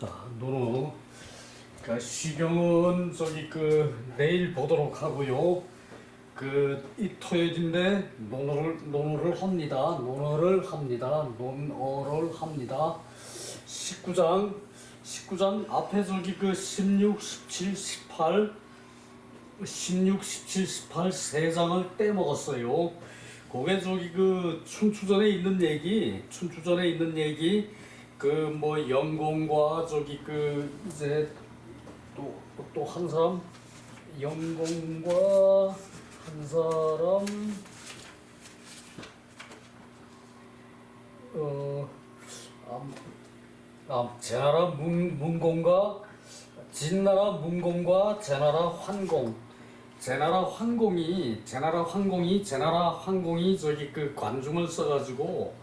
자, 노노. 그러니까 시경은 저기 그 내일 보도록 하고요. 그이 토요일인데 논어를 논어를 합니다. 논어를 합니다. 논어를 합니다. 19장 19장 앞에 저기 그 16, 17, 18 16, 17, 18 세 장을 떼먹었어요. 그게 저기 그 춘추전에 있는 얘기, 춘추전에 있는 얘기, 그 뭐 영공과 저기 그 이제 또 또 한 사람? 영공과 한 사람. 어 아, 아 제나라 문 문공과 진나라 문공과 제나라 환공. 제나라 환공이 제나라 환공이 제나라 환공이 저기 그 관중을 써가지고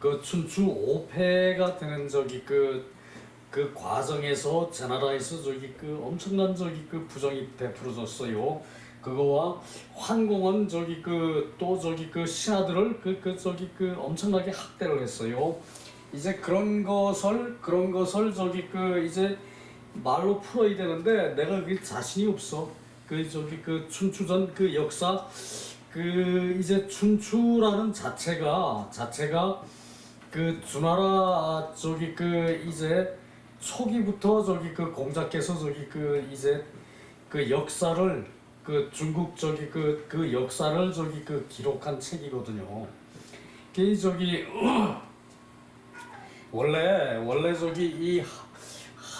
그 춘추 5패가 되는 저기 그 그 과정에서 제 나라에서 저기 그 엄청난 저기 그 부정이 베풀어졌어요. 그거와 환공은 저기 그 또 저기 그 신하들을 그, 그 저기 그 엄청나게 학대를 했어요. 이제 그런 것을 그런 것을 저기 그 이제 말로 풀어야 되는데 내가 그 자신이 없어. 그 저기 그 춘추전 그 역사 그 이제 춘추라는 자체가 자체가 그 주나라 저기 그 이제 초기부터 저기 그 공자께서 저기 그 이제 그 역사를 그 중국 저기 그 그 역사를 저기 그 기록한 책이거든요. 그 저기 원래 원래 저기 이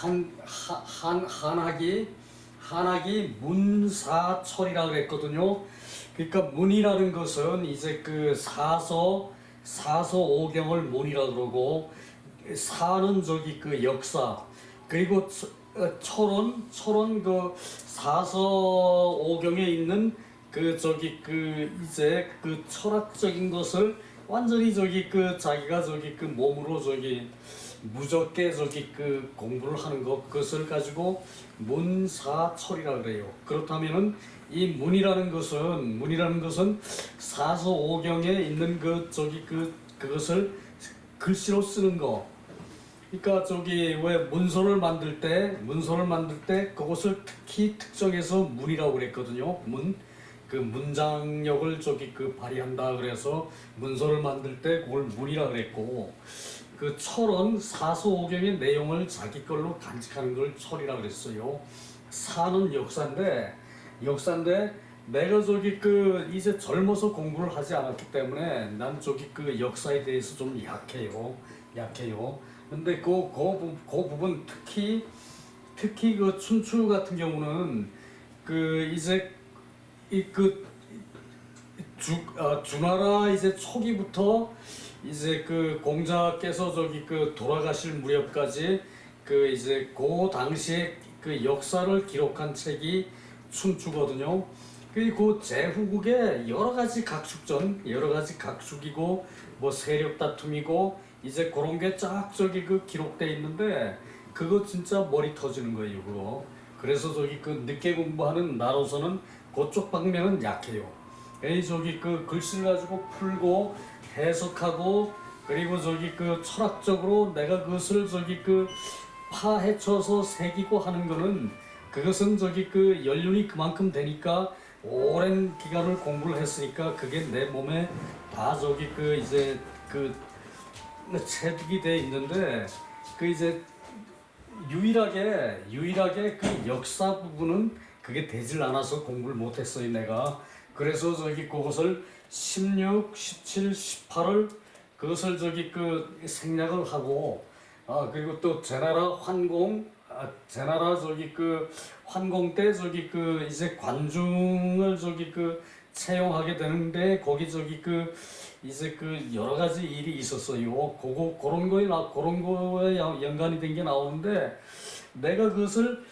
한 한 한학이 한학이 문사철이라 그랬거든요. 그러니까 문이라는 것은 이제 그 사서 사서 오경을 문이라 그러고 사는 저기 그 역사 그리고 처- 어, 철원 철원 그 사서 오경에 있는 그 저기 그 이제 그 철학적인 것을 완전히 저기 그 자기가 저기 그 몸으로 저기 무적게 저기 그 공부를 하는 것 그것을 가지고 문사철이라 그래요. 그렇다면은 이 문이라는 것은 문이라는 것은 사서 오경에 있는 그 저기 그 그것을 글씨로 쓰는 거. 그러니까 저기 왜 문서를 만들 때 문서를 만들 때 그것을 특히 특정해서 문이라고 그랬거든요. 문. 그 문장력을 저기 그 발휘한다 그래서 문서를 만들 때 그걸 문이라 그랬고 그 철은 사서오경의 내용을 자기 걸로 간직하는 걸 철이라 그랬어요. 사는 역사인데 역사인데 내가 저기 그 이제 젊어서 공부를 하지 않았기 때문에 난 저기 그 역사에 대해서 좀 약해요. 약해요. 근데 그, 그, 부- 그 부분 특히 특히 그 춘추 같은 경우는 그 이제 이그 주, 아, 주나라 이제 초기부터 이제 그 공자께서 저기 그 돌아가실 무렵까지 그 이제 그 당시에 그 역사를 기록한 책이 춘추거든요. 그리고 제후국의 여러 가지 각축전, 여러 가지 각축이고 뭐 세력 다툼이고 이제 그런 게 쫙 저기 그 기록돼 있는데 그거 진짜 머리 터지는 거예요, 그거. 그래서 저기 그 늦게 공부하는 나로서는 그쪽 방면은 약해요. 에이 저기 그 글씨를 가지고 풀고 해석하고 그리고 저기 그 철학적으로 내가 그것을 저기 그 파헤쳐서 새기고 하는 거는 그것은 저기 그 연륜이 그만큼 되니까 오랜 기간을 공부를 했으니까 그게 내 몸에 다 저기 그 이제 그 체득이 돼 있는데 그 이제 유일하게 유일하게 그 역사 부분은 그게 되질 않아서 공부를 못했어요 내가. 그래서 저기 그것을 16, 17, 18을 그것을 저기 그 생략을 하고 아 그리고 또 제나라 환공 아 제 나라 저기 그 환공 때 저기 그 이제 관중을 저기 그 채용하게 되는데 거기 저기 그 이제 그 여러 가지 일이 있었어요. 그거 그런 거에 나 그런 거에 연- 연관이 된 게 나오는데 내가 그것을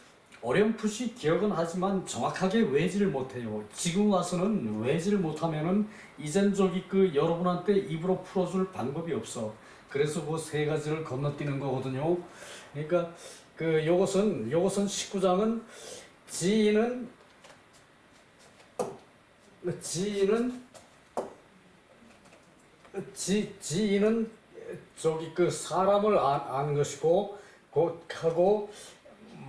어렴풋이 기억은 하지만 정확하게 외지를 못해요. 지금 와서는 외지를 못하면은 이젠 저기 그 여러분한테 입으로 풀어줄 방법이 없어. 그래서 그 세 가지를 건너뛰는 거거든요. 그러니까 그 요것은 요것은 19장은 지인은 지인은 지, 지인은 저기 그 사람을 아, 아는 것이고 곧 하고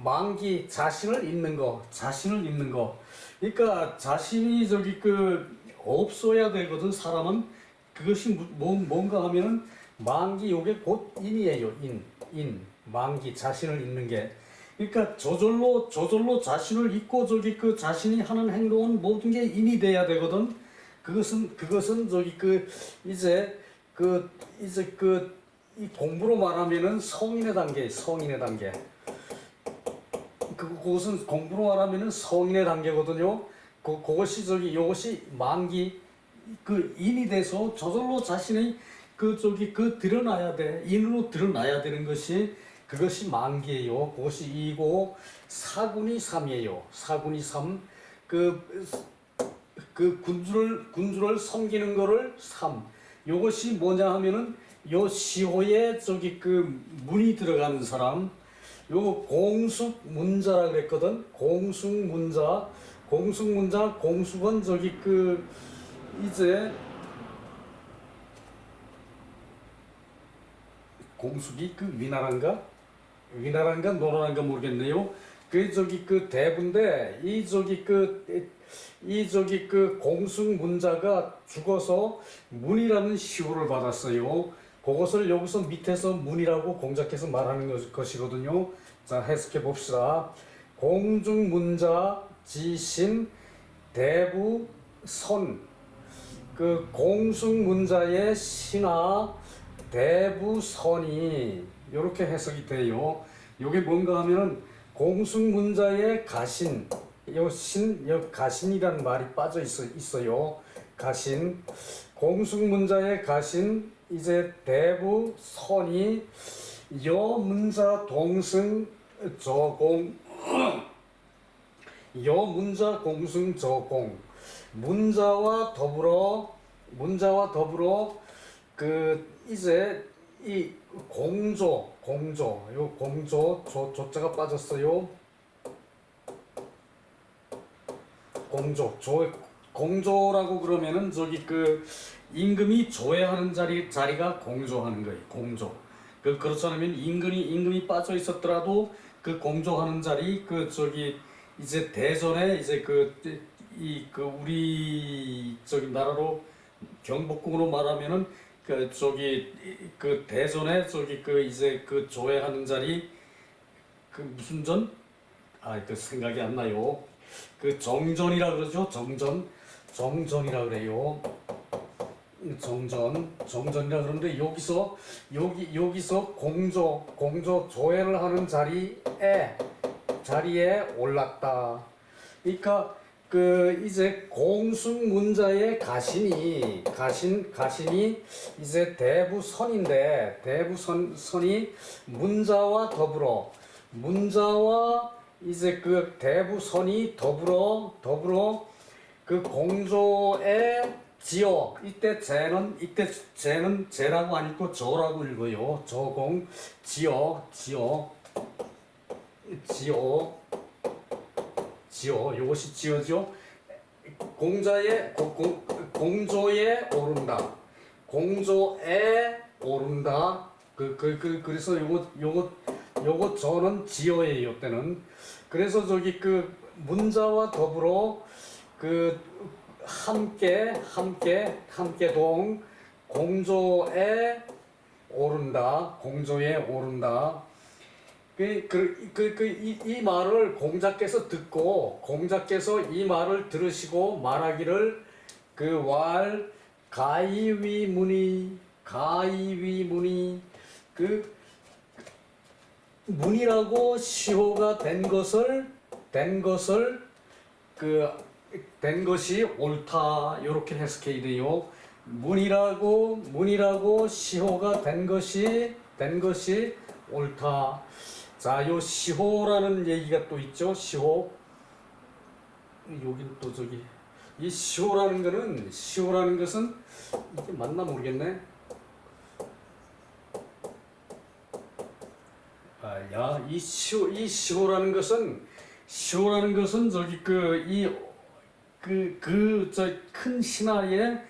만기 자신을 잊는 거, 자신을 잊는 거. 그러니까 자신이 저기 그 없어야 되거든 사람은 그것이 무- 뭐, 뭔가 하면은 만기 요게 곧 인이에요 인, 인 만기 자신을 잊는 게. 그러니까 저절로 저절로 자신을 잊고 저기 그 자신이 하는 행동은 모든 게 인이 돼야 되거든. 그것은 그것은 저기 그 이제 그 이제 그 이 공부로 말하면은 성인의 단계, 성인의 단계. 그 그것은 공부로 말하면은 성인의 단계거든요. 그 그것이 저기 요것이 만기 그 인이 돼서 저절로 자신의 그 저기 그 드러나야 돼 인으로 드러나야 되는 것이 그것이 만기예요. 그것이 이고 사군이 삼이에요. 사군이 삼. 그, 그 군주를, 군주를 섬기는 거를 삼. 요것이 뭐냐 하면은 요 시호에 저기 그 문이 들어가는 사람. 요 공숙 문자라 그랬거든. 공숙 문자. 공숙 문자, 공숙은 저기 그 이제 공숙이 그 위나라인가? 위나라인가 노라인가 모르겠네요. 그 저기 그 대부인데 이 저기 그 이 저기 그 공숙 문자가 죽어서 문이라는 시호를 받았어요. 그것을 여기서 밑에서 문이라고 공작해서 말하는 것- 것이거든요. 자 해석해 봅시다. 공중 문자 지신 대부 선. 그 공숙 문자의 신화 대부 선이 이렇게 해석이 돼요. 이게 뭔가 하면은 공숙 문자의 가신, 요 신, 요 가신이라는 말이 빠져 있어, 있어요. 가신, 공숙 문자의 가신, 이제 대부 선이 여 문자 동승 저공, 여 문자 공승 저공, 문자와 더불어 문자와 더불어 그 이제 이 공조 공조 요 공조 조 조자가 빠졌어요. 공조 조 공조라고 그러면은 저기 그 임금이 조회하는 자리 자리가 공조하는 거예요. 공조. 그 그렇지 않으면 임금이 임금이 빠져 있었더라도 그 공조하는 자리 그 저기 이제 대전에 이제 그 이그 우리 저기 나라로 경복궁으로 말하면은 그 저기 그 대전에 저기 그 이제 그 조회하는 자리 그 무슨 전? 아, 그 생각이 안 나요. 그 정전이라 그러죠. 정전. 정전이라 그래요. 정전, 정전이라 그러는데 여기서 여기 여기서 공조, 공조 조회를 하는 자리에 자리에 올랐다. 그러니까 그 이제 공숙 문자의 가신이 가신 가신이 이제 대부선인데 대부선 선이 문자와 더불어 문자와 이제 그 대부선이 더불어 더불어 그 공조의 지어 이때 제는 이때 제는 제라고 안 읽고 저라고 읽어요. 저공 지어 지어 지어 지어. 이것이 지어죠 공자의 고- 공, 공조에 오른다. 공조에 오른다. 그 그 그 그, 래서 요거 요거 요거 저는 지어예요 때는. 그래서 저기 그 문자와 더불어 그 함께 함께 함께 동 공조에 오른다. 공조에 오른다 그, 그, 그, 그, 이, 이 말을 공자께서 듣고, 공자께서 이 말을 들으시고 말하기를 그 왈, 가이위문이, 가이위문이, 그, 문이라고 시호가 된 것을, 된 것을, 그, 된 것이 옳다. 요렇게 해석해야 돼요. 문이라고, 문이라고 시호가 된 것이, 된 것이 옳다. 자, 요 시호라는 얘기가 또 있죠. 시호. 여기는 또 저기 이 시호라는 거는 시호라는 것은 이게 맞나 모르겠네. 아, 야, 이 시호 이 시호라는 것은 시호라는 것은 저기 그 이 그 그 저 큰 신하의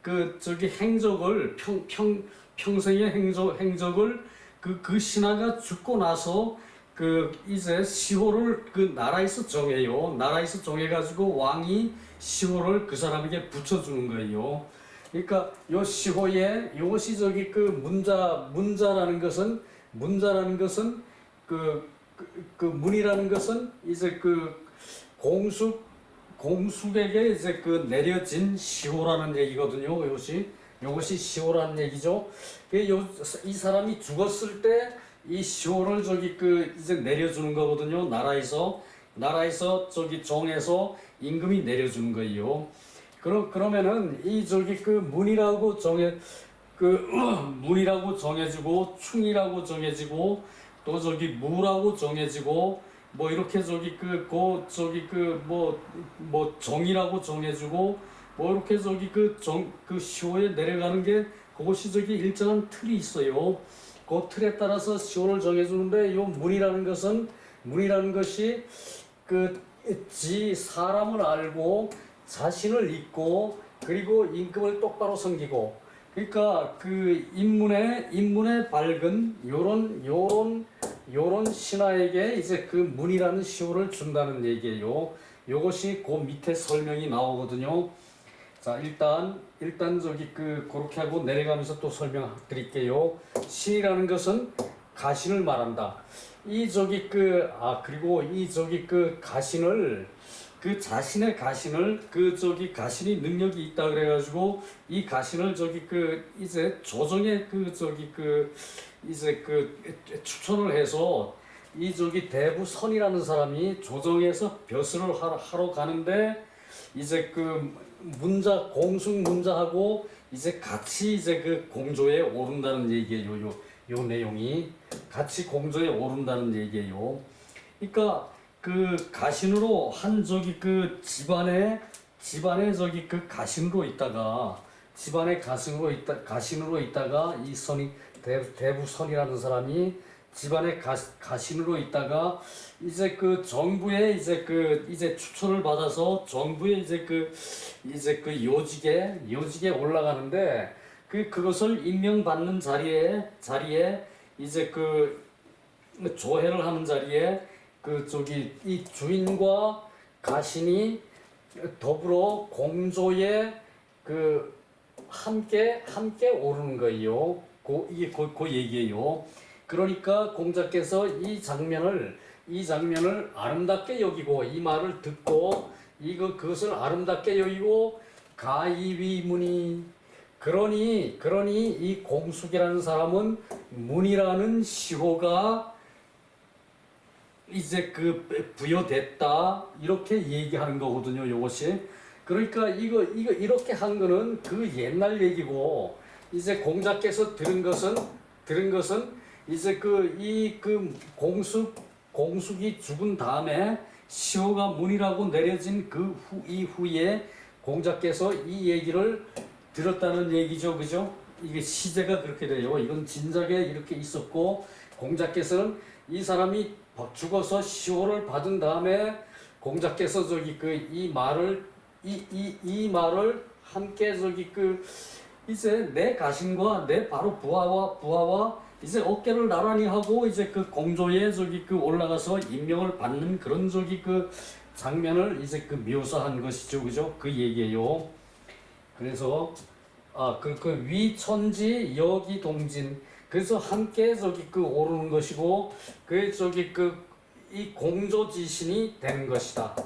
그 저기 행적을 평 평 평생의 행적 행적을 그, 그 신하가 죽고 나서 그 이제 시호를 그 나라에서 정해요. 나라에서 정해가지고 왕이 시호를 그 사람에게 붙여주는 거예요. 그러니까 요 시호에 요것이 저기 그 문자 문자라는 것은 문자라는 것은 그, 그, 그 문이라는 것은 이제 그 공숙 공숙에게 이제 그 내려진 시호라는 얘기거든요. 이것이 이것이 시호라는 얘기죠. 그 요- 이 사람이 죽었을 때 이 시호를 저기 그 이제 내려주는 거거든요. 나라에서 나라에서 저기 정해서 임금이 내려주는 거예요. 그러 그러면은 이 저기 그 문이라고 정해 그 문이라고 정해지고 충이라고 정해지고 또 저기 무라고 정해지고 뭐 이렇게 저기 그고 저기 그뭐뭐 정이라고 정해주고 뭐 이렇게 저기 그 정 그 시호에 내려가는 게 그것이 저기 일정한 틀이 있어요. 그 틀에 따라서 시호를 정해주는데 요 문이라는 것은 문이라는 것이 그 지 사람을 알고 자신을 잊고 그리고 임금을 똑바로 섬기고 그러니까 그 인문에 인문에 밝은 요런 요런 요런 신하에게 이제 그 문이라는 시호를 준다는 얘기예요. 요것이 그 밑에 설명이 나오거든요. 자 일단 일단 저기 그 그렇게 하고 내려가면서 또 설명드릴게요. 신이라는 것은 가신을 말한다. 이 저기 그 아 그리고 이 저기 그 가신을 그 자신의 가신을 그 저기 가신이 능력이 있다 그래가지고 이 가신을 저기 그 이제 조정에 그 저기 그 이제 그 추천을 해서 이 저기 대부 선이라는 사람이 조정에서 벼슬을 하러 가는데 이제 그 문자 공숙 문자하고 이제 같이 이제 그 공조에 오른다는 얘기예요. 요, 요 내용이 같이 공조에 오른다는 얘기예요. 그러니까 그 가신으로 한 저기 그 집안에 집안에 저기 그 가신으로 있다가 집안에 가신으로 있다 가신으로 있다가 이 선이 대, 대부선이라는 사람이 집안에 가, 가신으로 있다가 이제 그 정부에 이제 그 이제 추천을 받아서 정부에 이제 그 이제 그 요직에 요직에 올라가는데 그 그것을 임명받는 자리에 자리에 이제 그 조회를 하는 자리에 그 저기 이 주인과 가신이 더불어 공조에 그 함께 함께 오르는 거예요. 그 이게 그, 그 얘기예요. 그러니까 공자께서 이 장면을 이 장면을 아름답게 여기고 이 말을 듣고 이거 그것을 아름답게 여기고 가이위문이 그러니 그러니 이 공숙이라는 사람은 문이라는 시호가 이제 그 부여됐다 이렇게 얘기하는 거거든요. 이것이 그러니까 이거 이거 이렇게 한 거는 그 옛날 얘기고 이제 공자께서 들은 것은 들은 것은 이제 그이그 공숙 공숙이 죽은 다음에 시호가 문이라고 내려진 그 후 이후에 공자께서 이 얘기를 들었다는 얘기죠, 그죠? 이게 시제가 그렇게 돼요. 이건 진작에 이렇게 있었고 공자께서는 이 사람이 죽어서 시호를 받은 다음에 공자께서 저기 그 이 말을 이 이 이 말을 함께 저기 그 이제 내 가신과 내 바로 부하와 부하와 이제 어깨를 나란히 하고 이제 그 공조에 저기 그 올라가서 임명을 받는 그런 저기 그 장면을 이제 그 묘사한 것이죠, 그죠? 그 얘기예요. 그래서 아 그 그 위천지 여기 동진 그래서 함께 저기 그 오르는 것이고 그 저기 그 이 공조 지신이 되는 것이다.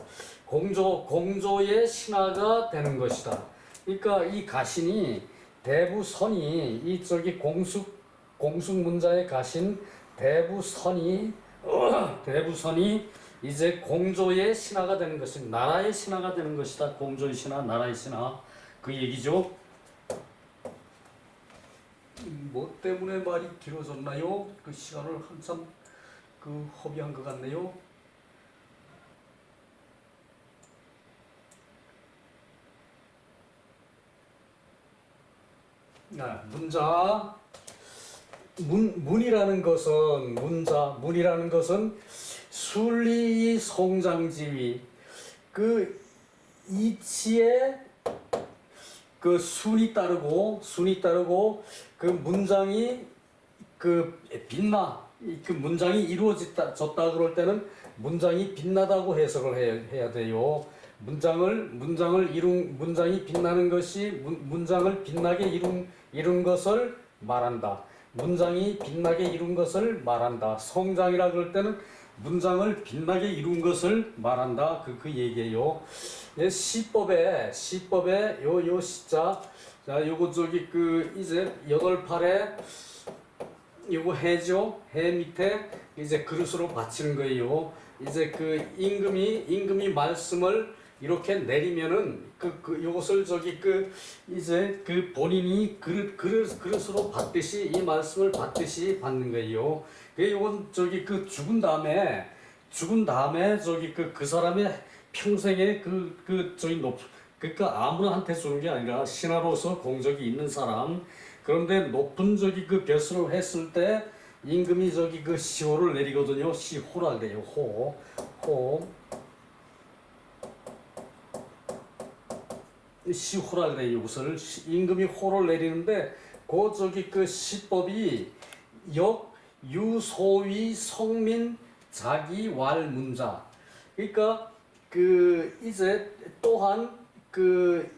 공조 공조의 신하가 되는 것이다. 그러니까 이 가신이 대부선이 이 저기 공숙 공숙 문자에 가신 대부선이 대부선이 이제 공조의 신하가 되는 것은 나라의 신하가 되는 것이다. 공조의 신하, 나라의 신하 그 얘기죠. 뭐 때문에 말이 길어졌나요? 그 시간을 한참 그 허비한 것 같네요. 아, 문자 문 문이라는 것은 문자 문이라는 것은 순리 성장지위 그 이치에 그 순이 따르고 순이 따르고 그 문장이 그 빛나 이그 문장이 이루어졌다 졌다 그럴 때는 문장이 빛나다고 해석을 해야, 해야 돼요. 문장을 문장을 이룬 문장이 빛나는 것이 문, 문장을 빛나게 이룬 이룬 것을 말한다. 문장이 빛나게 이룬 것을 말한다. 성장이라 그럴 때는 문장을 빛나게 이룬 것을 말한다. 그, 그 얘기예요. 예, 시법에, 시법에 요, 요 시자. 자, 요거 저기 그 이제 여덟 팔에 요거 해죠. 해 밑에 이제 그릇으로 받치는 거예요. 이제 그 임금이 임금이 말씀을 이렇게 내리면은 그, 그 요것을 저기 그 이제 그 본인이 그릇 그릇 그릇으로 받듯이 이 말씀을 받듯이 받는 거예요. 그 요건 저기 그 죽은 다음에 죽은 다음에 저기 그그 사람의 평생에 그그 저기 높 그러니까 아무나한테 주는 게 아니라 신하로서 공적이 있는 사람 그런데 높은 저기 그 벼슬을 했을 때 임금이 저기 그 시호를 내리거든요. 시호라 그래요. 호. 호. 시호라 그래요. 이것을 시- 임금이 호를 내리는데 그 저기 그 시법이 역 유소위 성민 자기 왈 문자. 그러니까 그 이제 또한 그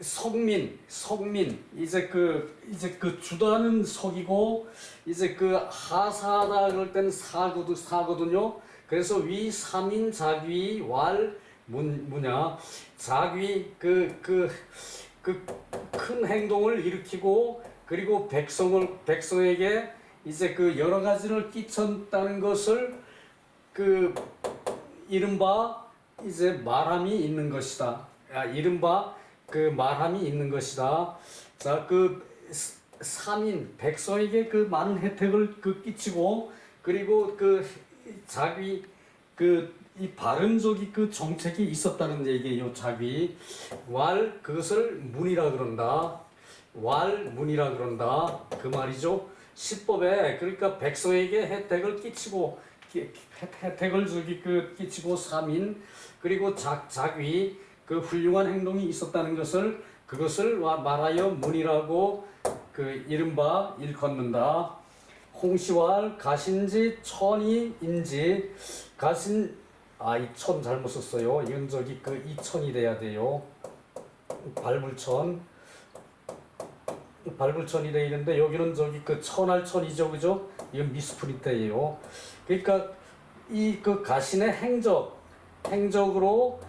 성민, 성민 이제 그 이제 그 주다는 석이고 이제 그 하사다 그럴 때는 사거든 사거든요. 그래서 위 삼인 자귀 왈 문, 뭐냐 자귀 그그 그 큰 행동을 일으키고 그리고 백성을 백성에게 이제 그 여러 가지를 끼쳤다는 것을 그 이른바 이제 말함이 있는 것이다. 야, 이른바 그 말함이 있는 것이다. 자, 그 스- 삼인 백성에게 그 많은 혜택을 그 끼치고 그리고 그 자기 그 이 바른족이 그 정책이 있었다는 얘기예요. 자기 왈 그것을 문이라 그런다. 왈 문이라 그런다. 그 말이죠. 시법에 그러니까 백성에게 혜택을 끼치고 혜택을 주기 그 끼치고 삼인 그리고 자, 자귀 그 훌륭한 행동이 있었다는 것을 그것을 와- 말하여 문이라고 그 이른바 일컫는다. 홍시왈 가신지 천이인지 가신 아 이 천 잘못 썼어요. 이건 저기 그 이천이 돼야 돼요. 발불천 발불천이 돼 있는데 여기는 저기 그 천할천이죠, 그죠? 이건 미스프린트예요. 그러니까 이 그 가신의 행적 행적으로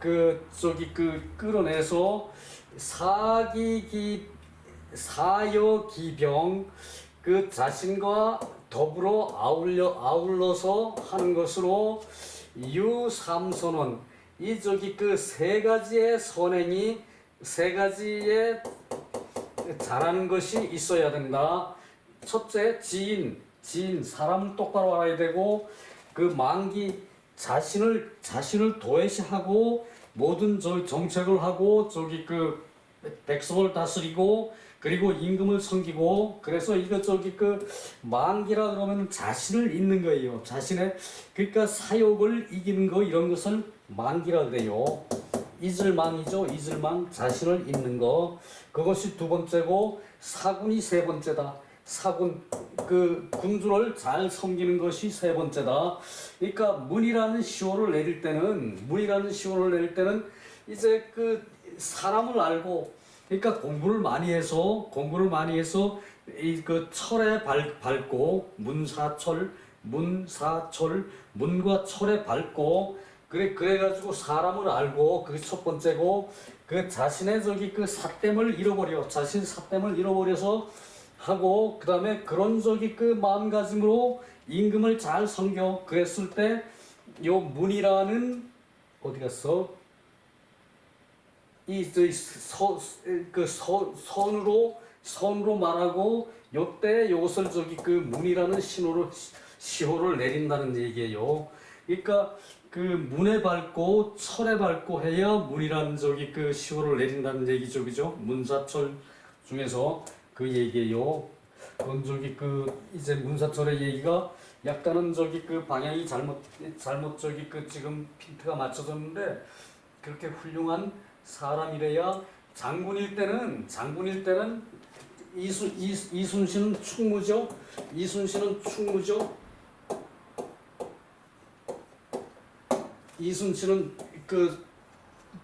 그 저기 그 끌어내서 사기기 사여기병 그 자신과 더불어 아울려 아울러서 하는 것으로 유삼선원 이 저기 그 세 가지의 선행이 세 가지의 잘하는 것이 있어야 된다. 첫째 지인 지인 사람을 똑바로 알아야 되고 그 만기 자신을 자신을 도외시하고 모든 저 정책을 하고 저기 그 백성을 다스리고 그리고 임금을 섬기고 그래서 이거 저기 그 만기라 그러면 자신을 잇는 거예요. 자신의 그러니까 사욕을 이기는 거 이런 것을 만기라 그래요. 이질망이죠. 이질망 자신을 잇는 거 그것이 두 번째고 사군이 세 번째다. 사군 그 군주를 잘 섬기는 것이 세 번째다. 그러니까 문이라는 시호를 내릴 때는 문이라는 시호를 내릴 때는 이제 그 사람을 알고 그러니까 공부를 많이 해서 공부를 많이 해서 이 그 철에 발, 밟고 문사철 문사철 문과 철에 밟고 그래 그래가지고 사람을 알고 그게 첫 번째고 그 자신의 저기 그 삿됨을 잃어버려 자신 삿됨을 잃어버려서 하고 그 다음에 그런 저기 그 마음가짐으로 임금을 잘 섬겨 그랬을 때 요 문이라는 어디 갔어? 이저서그 선으로 선으로 말하고 요때 요것을 저기 그 문이라는 신호를 시호를 내린다는 얘기예요. 그러니까 그 문에 밟고 철에 밟고 해야 문이라는 저기 그 시호를 내린다는 얘기죠, 그죠? 문사철 중에서 그 얘기예요. 그건 저기 그 이제 문사철의 얘기가 약간은 저기 그 방향이 잘못 잘못 저기 그 지금 핀트가 맞춰졌는데 그렇게 훌륭한 사람이래야 장군일 때는 장군일 때는 이순 이, 이순신은 충무죠. 이순신은 충무죠. 이순신은 그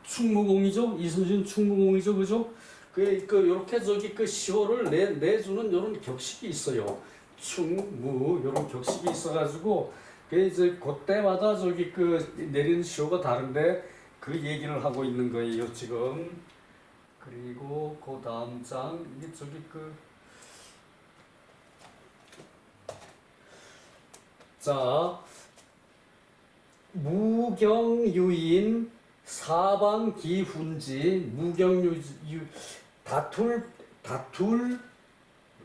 충무공이죠. 이순신 충무공이죠, 그죠? 그, 그, 요렇게 저기 그 시호를 내, 내주는 요런 격식이 있어요. 충무, 요런 격식이 있어가지고, 그 이제 그때마다 저기 그 내리는 시호가 다른데 그 얘기를 하고 있는 거예요, 지금. 그리고 그 다음 장, 이게 저기 그, 자, 무경유인 사방기훈지 무경유 유, 다툴 다툴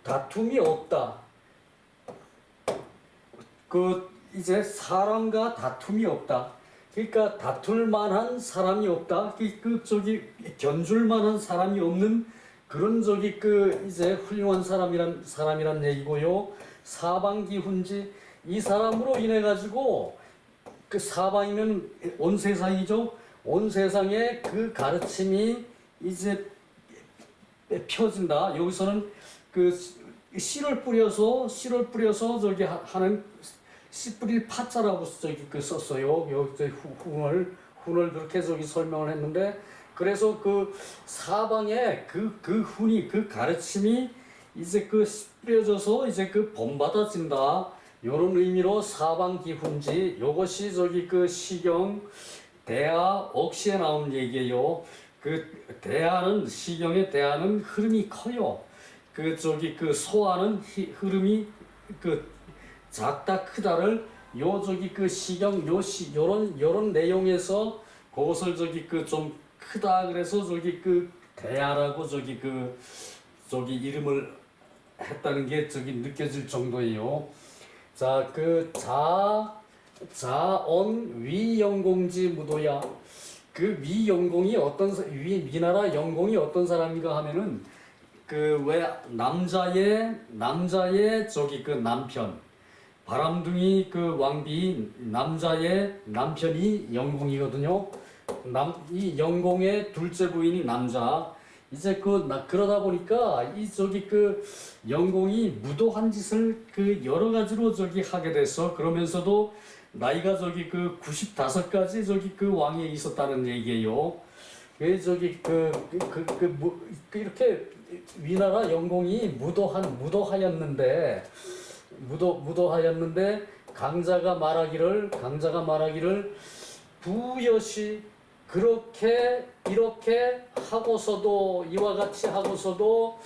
다툼이 없다. 그 이제 사람과 다툼이 없다. 그러니까 다툴 만한 사람이 없다. 그, 그 저기 견줄 만한 사람이 없는 그런 저기 그 이제 훌륭한 사람이란 사람이란 얘기고요. 사방기 훈지 이 사람으로 인해 가지고 그 사방이면 온 세상이죠. 온 세상에 그 가르침이 이제 펴진다. 여기서는 그 씨를 뿌려서 씨를 뿌려서 저기 하는 10분의 1파자라고 저기 그 썼어요. 여기 훈을 훈을 그렇게 저기 설명을 했는데 그래서 그 사방에 그, 그 훈이 그 가르침이 이제 그 뿌려져서 이제 그 본받아진다. 이런 의미로 사방기훈지 요것이 저기 그 시경 대하 억시에 나온 얘기예요. 그 대하는 시경의 대하는 흐름이 커요. 그 저기 그 소화는 흐름이 그 작다 크다를 요 저기 그 시경 요시 요런 요런 내용에서 그것을 저기 그 좀 크다 그래서 저기 그 대하라고 저기 그 저기 이름을 했다는 게 저기 느껴질 정도예요. 자, 그 자, 자언 위영공지 무도야. 그 위영공이 어떤 사- 위 위나라 영공이 어떤 사람인가 하면은 그 왜 남자의 남자의 저기 그 남편 바람둥이 그 왕비 남자의 남편이 영공이거든요. 남 이 영공의 둘째 부인이 남자. 이제 그 나- 그러다 보니까 이 저기 그 영공이 무도한 짓을 그 여러 가지로 저기 하게 됐어. 그러면서도 나이가 저기 그 95까지 저기 그 왕에 있었다는 얘기예요. 그 저기 그, 그, 뭐, 그 이렇게 위나라 영공이 무도한 무도하였는데 무도 무도하였는데 강자가 말하기를 강자가 말하기를 부여시 그렇게 이렇게 하고서도 이와 같이 하고서도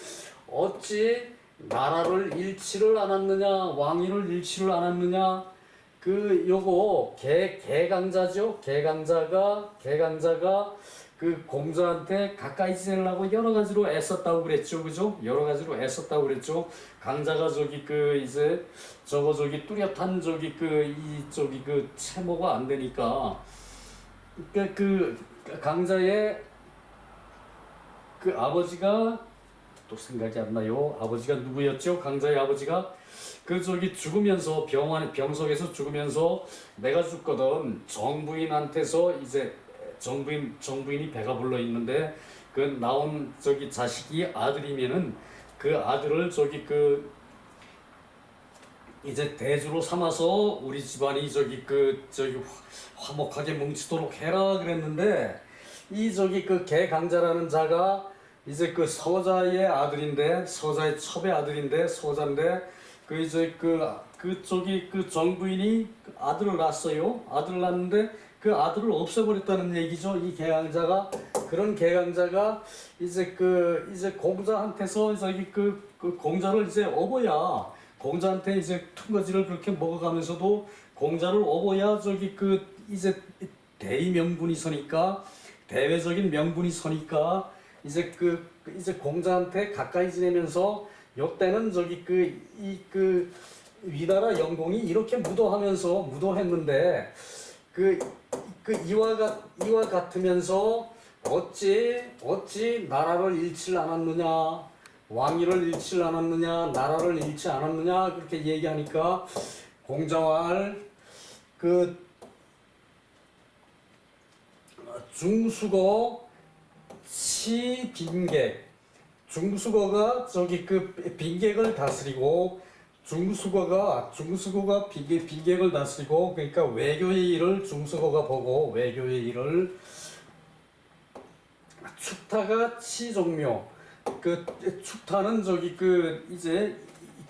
어찌 나라를 잃지를 않았느냐 왕위를 잃지를 않았느냐 그 요거 개 개강자죠. 개강자가 개강자가 그 공자한테 가까이 지내려고 여러 가지로 애썼다고 그랬죠 그죠 여러 가지로 애썼다고 그랬죠 강자가 저기 그 이제 저거 저기 뚜렷한 저기 그이 저기 그 채모가 안 되니까 그, 그 강자의 그 아버지가 또 생각이 안 나요. 아버지가 누구였죠? 강자의 아버지가 그 저기 죽으면서 병원 병석에서 죽으면서 내가 죽거든 정부인한테서 이제 정부인 정부인이 배가 불러 있는데 그 나온 저기 자식이 아들이면은 그 아들을 저기 그 이제 대주로 삼아서 우리 집안이 저기 그 저기 화- 화목하게 뭉치도록 해라 그랬는데 이 저기 그 개강자라는 자가 이제 그 서자의 아들인데 서자의 첩의 아들인데 서자인데 그 이제 그 그쪽이 그 정부인이 그 아들을 낳았어요. 아들을 낳았는데 그 아들을 없애버렸다는 얘기죠. 이 개강자가. 그런 개강자가 이제 그 이제 공자한테서 저기 그, 그 공자를 이제 업어야 공자한테 이제 퉁거지를 그렇게 먹어가면서도 공자를 업어야 저기 그 이제 대의 명분이 서니까 대외적인 명분이 서니까 이제 그그 이제 공자한테 가까이 지내면서 요때는 저기 그 이그 위나라 영공이 이렇게 무도하면서 무도했는데 그 그 이와 같 이와 같으면서 어찌 어찌 나라를 잃지 않았느냐 왕위를 잃지 않았느냐 나라를 잃지 않았느냐 그렇게 얘기하니까 공자왈 그 중수고 치빈객 중수거가 저기 그 빈객을 다스리고 중수거가 중수거가 빈객, 빈객을 다스리고 그러니까 외교의 일을 중수거가 보고 외교의 일을 축타가 치종묘. 그 축타는 저기 그 이제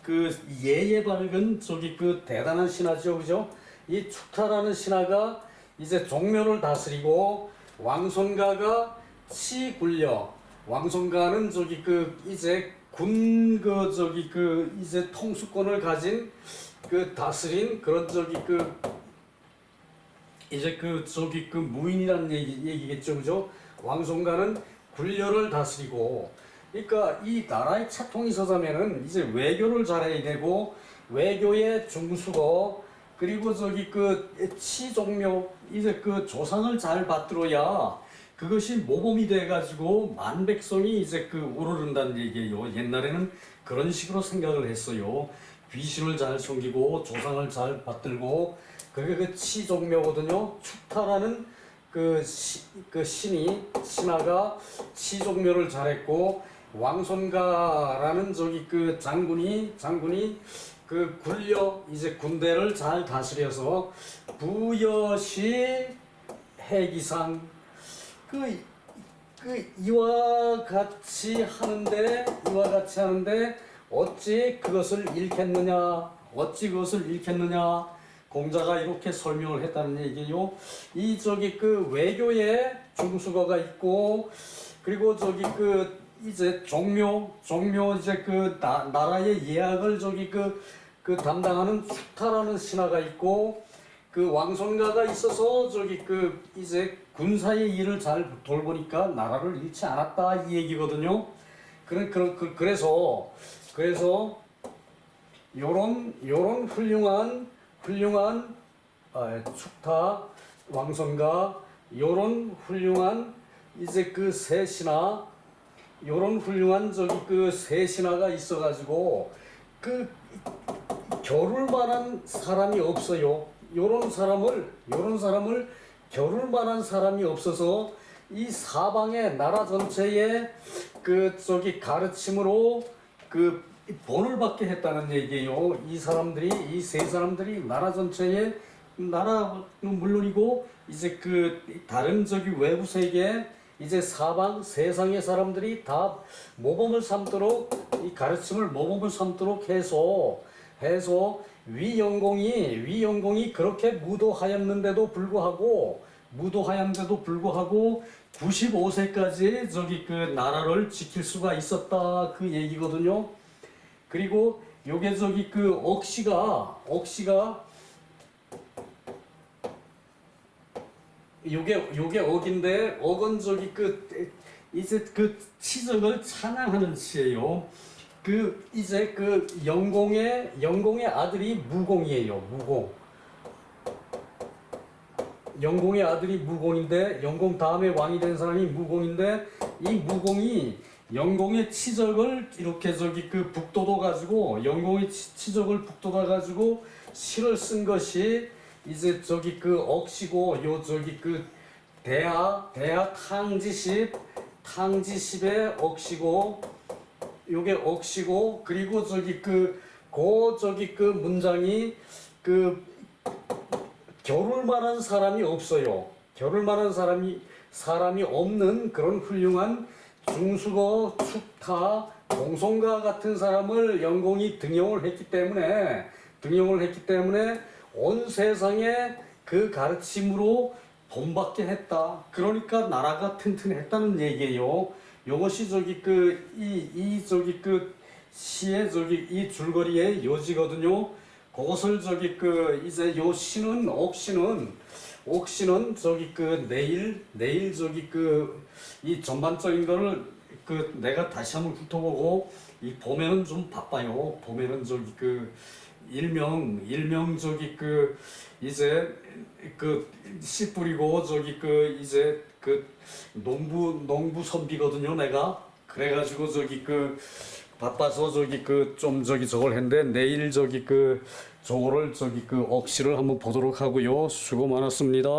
그 예예 밝은 저기 그 대단한 신하죠. 그죠? 이 축타라는 신하가 이제 종묘를 다스리고 왕손가가 치굴려. 왕손가는 저기 그 이제 군 그 저기 그 이제 통수권을 가진 그 다스린 그런 저기 그 이제 그 저기 그 무인이라는 얘기, 얘기겠죠, 그죠? 왕손가는 굴려를 다스리고, 그러니까 이 나라의 차통이 서자면은 이제 외교를 잘해야 되고 외교의 중수거 그리고 저기 그 치종묘 이제 그 조상을 잘 받들어야 그것이 모범이 돼가지고 만백성이 이제 그 오르른다는 얘기예요. 옛날에는 그런 식으로 생각을 했어요. 귀신을 잘 숨기고 조상을 잘 받들고 그게 그 치종묘거든요. 축타라는 그, 시, 그 신이 신하가 치종묘를 잘했고 왕손가라는 저기 그 장군이 장군이 그 굴려 이제 군대를 잘 다스려서 부여시 해기상 그, 그 이와 같이 하는데 이와 같이 하는데 어찌 그것을 잃겠느냐 어찌 그것을 잃겠느냐 공자가 이렇게 설명을 했다는 얘기요. 이 저기 그 외교에 중수거가 있고 그리고 저기 그 이제 종묘 종묘 이제 그 나, 나라의 예약을 저기 그, 그 담당하는 축타라는 신하가 있고 그 왕손가가 있어서 저기 그 이제 군사의 일을 잘 돌보니까 나라를 잃지 않았다 이 얘기거든요. 그래 그, 그, 그래서 그래서 요런 요런 훌륭한 훌륭한 어, 축타 왕손가 요런 훌륭한 이제 그세 신하 요런 훌륭한 저기 그세 신하가 있어 가지고 그 겨룰 만한 사람이 없어요. 요런 사람을 요런 사람을 겨룰 만한 사람이 없어서 이 사방의 나라 전체에 그 저기 가르침으로 그 본을 받게 했다는 얘기예요. 이 사람들이 이 세 사람들이 나라 전체에 나라는 물론이고 이제 그 다른 저기 외부 세계 이제 사방 세상의 사람들이 다 모범을 삼도록 이 가르침을 모범을 삼도록 해서 해서 위영공이 위영공이 그렇게 무도하였는데도 불구하고 무도하였는데도 불구하고 95세까지 저기 그 나라를 지킬 수가 있었다 그 얘기거든요. 그리고 요게 저기 그 억시가 억시가 요게 요게 억인데 억은 저기 그 이제 그 치적을 찬양하는 시예요. 그 이제 그 영공의 영공의 아들이 무공이에요. 무공. 영공의 아들이 무공인데 영공 다음에 왕이 된 사람이 무공인데 이 무공이 영공의 치적을 이렇게 저기 그 북돋아 가지고 영공의 치- 치적을 북돋아 가지고 시를 쓴 것이 이제 저기 그 억시고 요 저기 그 대하 대하 탕지십 탕지십의 억시고 요게 억시고 그리고 저기 그고 저기 그 문장이 그 겨룰 만한 사람이 없어요. 겨룰 만한 사람이 사람이 없는 그런 훌륭한 중수거, 축타, 공송가 같은 사람을 영공이 등용을 했기 때문에 등용을 했기 때문에 온 세상에 그 가르침으로 본받게 했다. 그러니까 나라가 튼튼했다는 얘기예요. 요것이 저기 그 이 이 저기 그 시의 저기 이 줄거리의 요지거든요. 그것을 저기 그 이제 요 시는 옥시는 옥시는 저기 그 내일 내일 저기 그 이 전반적인 거를 그 내가 다시 한번 훑어보고 이 봄에는 좀 바빠요. 봄에는 저기 그 일명 일명 저기 그 이제 그 씨 뿌리고 저기 그 이제 그 농부 농부 선비거든요. 내가 그래가지고 저기 그 바빠서 저기 그 좀 저기 저걸 했는데 내일 저기 그 저거를 저기 그 억시를 한번 보도록 하고요. 수고 많았습니다.